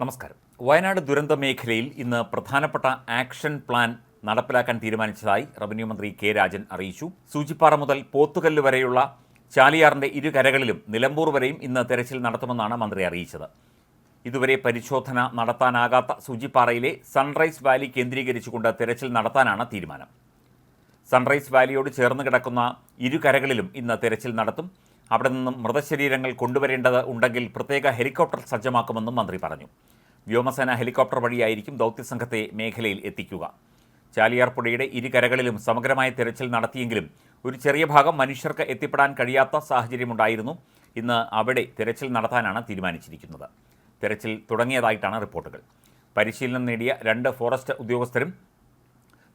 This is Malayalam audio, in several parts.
നമസ്കാരം. വയനാട് ദുരന്ത മേഖലയിൽ ഇന്ന് പ്രധാനപ്പെട്ട ആക്ഷൻ പ്ലാൻ നടപ്പിലാക്കാൻ തീരുമാനിച്ചതായി റവന്യൂ മന്ത്രി കെ രാജൻ അറിയിച്ചു. സൂചിപ്പാറ മുതൽ പോത്തുകല്ല് വരെയുള്ള ചാലിയാറിന്റെ ഇരുകരകളിലും നിലമ്പൂർ വരെയും ഇന്ന് തെരച്ചിൽ നടത്തുമെന്നാണ് മന്ത്രി അറിയിച്ചത്. ഇതുവരെ പരിശോധന നടത്താനാകാത്ത സൂചിപ്പാറയിലെ സൺറൈസ് വാലി കേന്ദ്രീകരിച്ചുകൊണ്ട് തെരച്ചിൽ നടത്താനാണ് തീരുമാനം. സൺറൈസ് വാലിയോട് ചേർന്ന് കിടക്കുന്ന ഇരുകരകളിലും ഇന്ന് തെരച്ചിൽ നടത്തും. അവിടെ നിന്നും മൃതശരീരങ്ങൾ കൊണ്ടുവരേണ്ടത് ഉണ്ടെങ്കിൽ പ്രത്യേക ഹെലികോപ്റ്റർ സജ്ജമാക്കുമെന്നും മന്ത്രി പറഞ്ഞു. വ്യോമസേന ഹെലികോപ്റ്റർ വഴിയായിരിക്കും ദൗത്യസംഘത്തെ മേഖലയിൽ എത്തിക്കുക. ചാലിയാർ പുഴയുടെ ഇരുകരകളിലും സമഗ്രമായ തിരച്ചിൽ നടത്തിയെങ്കിലും ഒരു ചെറിയ ഭാഗം മനുഷ്യർക്ക് എത്തിപ്പെടാൻ കഴിയാത്ത സാഹചര്യമുണ്ടായിരുന്നു. ഇന്ന് അവിടെ തിരച്ചിൽ നടത്താനാണ് തീരുമാനിച്ചിരിക്കുന്നത്. തിരച്ചിൽ തുടങ്ങിയതായിട്ടാണ് റിപ്പോർട്ടുകൾ. പരിശീലനം നേടിയ രണ്ട് ഫോറസ്റ്റ് ഉദ്യോഗസ്ഥരും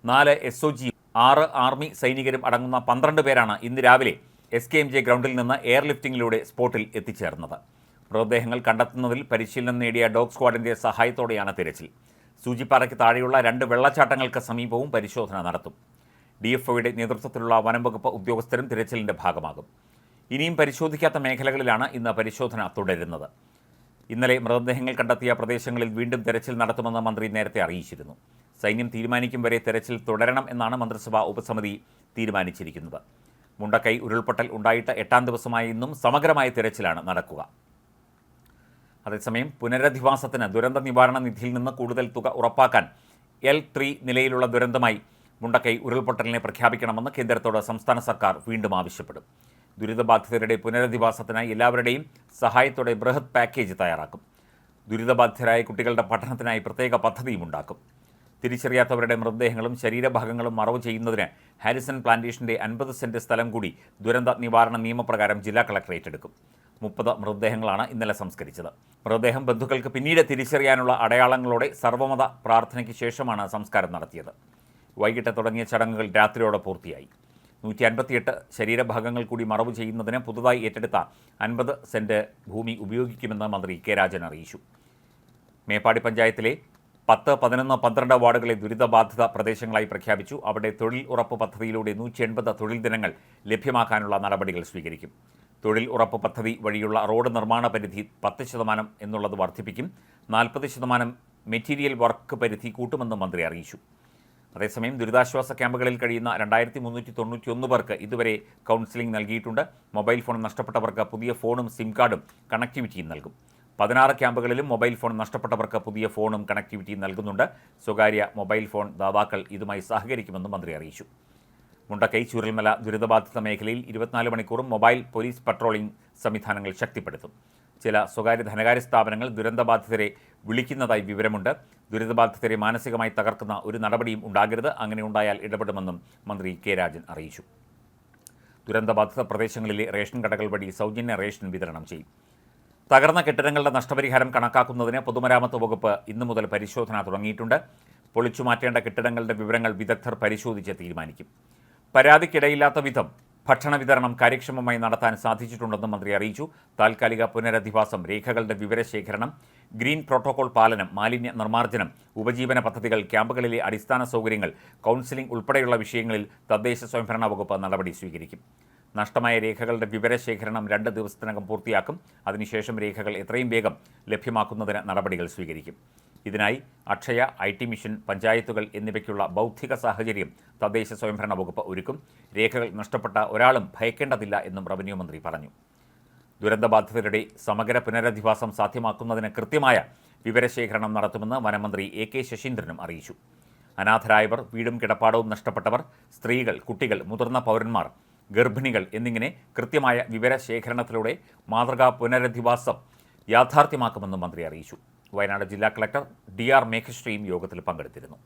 നാല് എസ് ഒ ജി ആറ് ആർമി സൈനികരും അടങ്ങുന്ന പന്ത്രണ്ട് പേരാണ് ഇന്ന് രാവിലെ എസ് കെ എം ജെ ഗ്രൗണ്ടിൽ നിന്ന് എയർ ലിഫ്റ്റിംഗിലൂടെ സ്പോട്ടിൽ എത്തിച്ചേർന്നത്. മൃതദേഹങ്ങൾ കണ്ടെത്തുന്നതിൽ പരിശീലനം നേടിയ ഡോഗ് സ്ക്വാഡിന്റെ സഹായത്തോടെയാണ് തിരച്ചിൽ. സൂചിപ്പാറയ്ക്ക് താഴെയുള്ള രണ്ട് വെള്ളച്ചാട്ടങ്ങൾക്ക് സമീപവും പരിശോധന നടത്തും. ഡി എഫ് ഒയുടെ നേതൃത്വത്തിലുള്ള വനംവകുപ്പ് ഉദ്യോഗസ്ഥരും തിരച്ചിലിന്റെ ഭാഗമാകും. ഇനിയും പരിശോധിക്കാത്ത മേഖലകളിലാണ് ഇന്ന് പരിശോധന തുടരുന്നത്. ഇന്നലെ മൃതദേഹങ്ങൾ കണ്ടെത്തിയ പ്രദേശങ്ങളിൽ വീണ്ടും തെരച്ചിൽ നടത്തുമെന്ന് മന്ത്രി നേരത്തെ അറിയിച്ചിരുന്നു. സൈന്യം തീരുമാനിക്കും വരെ തെരച്ചിൽ തുടരണം എന്നാണ് മന്ത്രിസഭാ ഉപസമിതി തീരുമാനിച്ചിരിക്കുന്നത്. മുണ്ടക്കൈ ഉരുൾപൊട്ടൽ ഉണ്ടായിട്ട് എട്ടാം ദിവസമായ ഇന്നും സമഗ്രമായ തിരച്ചിലാണ് നടക്കുക. അതേസമയം പുനരധിവാസത്തിന് ദുരന്ത നിവാരണ നിധിയിൽ നിന്ന് കൂടുതൽ തുക ഉറപ്പാക്കാൻ എൽ ത്രീ നിലയിലുള്ള ദുരന്തമായി മുണ്ടക്കൈ ഉരുൾപൊട്ടലിനെ പ്രഖ്യാപിക്കണമെന്ന് കേന്ദ്രത്തോട് സംസ്ഥാന സർക്കാർ വീണ്ടും ആവശ്യപ്പെടും. ദുരിതബാധിതരുടെ പുനരധിവാസത്തിനായി എല്ലാവരുടെയും സഹായത്തോടെ ബൃഹത് പാക്കേജ് തയ്യാറാക്കും. ദുരിതബാധിതരായ കുട്ടികളുടെ പഠനത്തിനായി പ്രത്യേക പദ്ധതിയും ഉണ്ടാക്കും. തിരിച്ചറിയാത്തവരുടെ മൃതദേഹങ്ങളും ശരീരഭാഗങ്ങളും മറവ് ചെയ്യുന്നതിന് ഹാരിസൺ പ്ലാന്റേഷന്റെ അൻപത് സെന്റ് സ്ഥലം കൂടി ദുരന്ത നിവാരണ നിയമപ്രകാരം ജില്ലാ കളക്ടർ ഏറ്റെടുക്കും മുപ്പത് മൃതദേഹങ്ങളാണ് ഇന്നലെ സംസ്കരിച്ചത്. മൃതദേഹം ബന്ധുക്കൾക്ക് പിന്നീട് തിരിച്ചറിയാനുള്ള അടയാളങ്ങളോടെ സർവമത പ്രാർത്ഥനയ്ക്ക് ശേഷമാണ് സംസ്കാരം നടത്തിയത്. വൈകിട്ട് തുടങ്ങിയ ചടങ്ങുകൾ രാത്രിയോടെ പൂർത്തിയായി. നൂറ്റി അൻപത്തിയെട്ട് ശരീരഭാഗങ്ങൾ കൂടി മറവ് ചെയ്യുന്നതിന് പുതുതായി ഏറ്റെടുത്ത അൻപത് സെന്റ് ഭൂമി ഉപയോഗിക്കുമെന്ന് മന്ത്രി കെ രാജൻ അറിയിച്ചു. മേപ്പാടി പഞ്ചായത്തിലെ പത്ത് പതിനൊന്ന് പന്ത്രണ്ട് വാർഡുകളെ ദുരിതബാധിത പ്രദേശങ്ങളായി പ്രഖ്യാപിച്ചു. അവിടെ തൊഴിൽ ഉറപ്പ് പദ്ധതിയിലൂടെ നൂറ്റി എൺപത് തൊഴിൽ ദിനങ്ങൾ ലഭ്യമാക്കാനുള്ള നടപടികൾ സ്വീകരിക്കും. തൊഴിൽ ഉറപ്പ് പദ്ധതി വഴിയുള്ള റോഡ് നിർമ്മാണ പരിധി പത്ത് ശതമാനം എന്നുള്ളത് വർദ്ധിപ്പിക്കും. നാൽപ്പത് ശതമാനം മെറ്റീരിയൽ വർക്ക് പരിധി കൂട്ടുമെന്നും മന്ത്രി അറിയിച്ചു. അതേസമയം ദുരിതാശ്വാസ ക്യാമ്പുകളിൽ കഴിയുന്ന രണ്ടായിരത്തി മുന്നൂറ്റി തൊണ്ണൂറ്റി ഒന്ന് പേർക്ക് ഇതുവരെ കൗൺസിലിംഗ് നൽകിയിട്ടുണ്ട്. മൊബൈൽ ഫോൺ നഷ്ടപ്പെട്ടവർക്ക് പുതിയ ഫോണും സിം കാർഡും കണക്ടിവിറ്റിയും നൽകും. പതിനാറ് ക്യാമ്പുകളിലും മൊബൈൽ ഫോൺ നഷ്ടപ്പെട്ടവർക്ക് പുതിയ ഫോണും കണക്ടിവിറ്റിയും നൽകുന്നുണ്ട്. സ്വകാര്യ മൊബൈൽ ഫോൺ ദാതാക്കൾ ഇതുമായി സഹകരിക്കുമെന്നും മന്ത്രി അറിയിച്ചു. മുണ്ടക്കൈ ചുരൽമല ദുരിതബാധിത മേഖലയിൽ ഇരുപത്തിനാല് മണിക്കൂറും മൊബൈൽ പോലീസ് പട്രോളിംഗ് സംവിധാനങ്ങൾ ശക്തിപ്പെടുത്തും. ചില സ്വകാര്യ ധനകാര്യ സ്ഥാപനങ്ങൾ ദുരന്തബാധിതരെ വിളിക്കുന്നതായി വിവരമുണ്ട്. ദുരിതബാധിതരെ മാനസികമായി തകർക്കുന്ന ഒരു നടപടിയും ഉണ്ടാകരുത്. അങ്ങനെ ഉണ്ടായാൽ ഇടപെടുമെന്നും മന്ത്രി കെ രാജൻ അറിയിച്ചു. ദുരന്തബാധിത പ്രദേശങ്ങളിലെ റേഷൻ കടകൾ വഴി സൗജന്യ റേഷൻ വിതരണം ചെയ്യും. തകർന്ന കെട്ടിടങ്ങളുടെ നഷ്ടപരിഹാരം കണക്കാക്കുന്നതിന് പൊതുമരാമത്ത് വകുപ്പ് ഇന്നു മുതൽ പരിശോധന തുടങ്ങിയിട്ടുണ്ട്. പൊളിച്ചുമാറ്റേണ്ട കെട്ടിടങ്ങളുടെ വിവരങ്ങൾ വിദഗ്ധർ പരിശോധിച്ച് തീരുമാനിക്കും. പരാതിക്കിടയില്ലാത്ത വിധം ഭക്ഷണ വിതരണം കാര്യക്ഷമമായി നടത്താൻ സാധിച്ചിട്ടുണ്ടെന്നും മന്ത്രി അറിയിച്ചു. താൽക്കാലിക പുനരധിവാസം രേഖകളുടെ വിവരശേഖരണം ഗ്രീൻ പ്രോട്ടോകോൾ പാലനം മാലിന്യ നിർമ്മാർജനം ഉപജീവന പദ്ധതികൾ ക്യാമ്പുകളിലെ അടിസ്ഥാന സൗകര്യങ്ങൾ കൗൺസിലിംഗ് ഉൾപ്പെടെയുള്ള വിഷയങ്ങളിൽ തദ്ദേശ സ്വയംഭരണ വകുപ്പ് നടപടി സ്വീകരിക്കും. നഷ്ടമായ രേഖകളുടെ വിവരശേഖരണം രണ്ട് ദിവസത്തിനകം പൂർത്തിയാക്കും. അതിനുശേഷം രേഖകൾ എത്രയും വേഗം ലഭ്യമാക്കുന്നതിന് നടപടികൾ സ്വീകരിക്കും. ഇതിനായി അക്ഷയ ഐ ടി മിഷൻ പഞ്ചായത്തുകൾ എന്നിവയ്ക്കുള്ള ബൗദ്ധിക സാഹചര്യം തദ്ദേശ സ്വയംഭരണ വകുപ്പ് ഒരുക്കും. രേഖകൾ നഷ്ടപ്പെട്ട ഒരാളും ഭയക്കേണ്ടതില്ല എന്നും റവന്യൂ മന്ത്രി പറഞ്ഞു. ദുരന്തബാധിതരുടെ സമഗ്ര പുനരധിവാസം സാധ്യമാക്കുന്നതിന് കൃത്യമായ വിവരശേഖരണം നടത്തുമെന്ന് വനമന്ത്രി എ കെ ശശീന്ദ്രനും അറിയിച്ചു. അനാഥരായവർ വീടും കിടപ്പാടവും നഷ്ടപ്പെട്ടവർ സ്ത്രീകൾ കുട്ടികൾ മുതിർന്ന പൗരന്മാർ ഗർഭിണികൾ എന്നിങ്ങനെ കൃത്യമായ വിവരശേഖരണത്തിലൂടെ മാതൃകാ പുനരധിവാസം യാഥാർത്ഥ്യമാക്കുമെന്നും മന്ത്രി അറിയിച്ചു. വയനാട് ജില്ലാ കളക്ടർ ഡി ആർ മേഘശ്രീയും യോഗത്തിൽ പങ്കെടുത്തിരുന്നു.